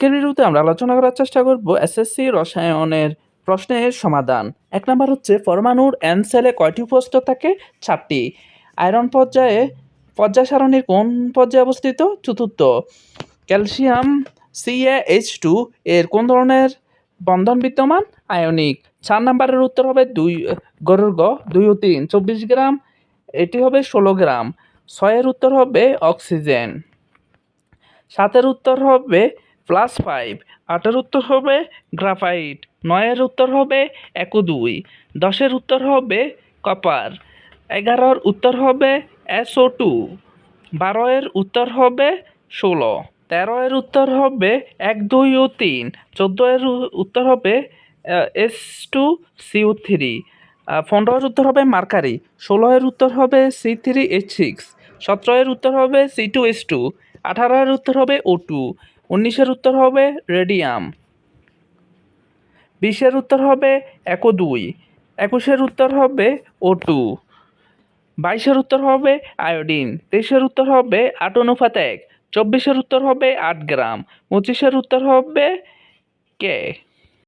আজকের ভিডিওতে আমরা আলোচনা করার চেষ্টা করব এসএসসি রসায়নের প্রশ্নের সমাধান। এক নম্বর হচ্ছে, পরমাণুর এন সেলে কয়টি উপস্থিত থাকে? চারটি। আয়রন পর্যায়ে, পর্যায় সারণীর কোন পর্যায়ে অবস্থিত? চতুর্থ। ক্যালসিয়াম সিএ এইচ টু এর কোন ধরনের বন্ধন বিদ্যমান? আয়নিক। চার নম্বরের উত্তর হবে দুই, গরুর গ, দুই ও তিন। চব্বিশ গ্রাম, এটি হবে ষোলো গ্রাম। ছয়ের উত্তর হবে অক্সিজেন। সাতের উত্তর হবে প্লাস ফাইভ আটের উত্তর হবে গ্রাফাইট নয়ের উত্তর হবে একো দুই দশের উত্তর হবে কপার এগারোর উত্তর হবে এসও টু বারোয়ের উত্তর হবে ষোলো তেরোয়ের উত্তর হবে এক দুই ও তিন চোদ্দোয়ের উত্তর হবে এস টু সিউ থ্রি পনেরোয়ের উত্তর হবে মার্কারি ষোলোয়ের উত্তর হবে সি থ্রি এইচ সিক্স সতেরোয়ের উত্তর হবে সি টু এস টু আঠারোয়ের উত্তর হবে ও টু উনিশের উত্তর হবে রেডিয়াম। বিশের উত্তর হবে একো দুই একুশের উত্তর হবে ও টু বাইশের উত্তর হবে আয়োডিন। তেইশের উত্তর হবে আট অনুপাত এক চব্বিশের উত্তর হবে আট গ্রাম। পঁচিশের উত্তর হবে কে?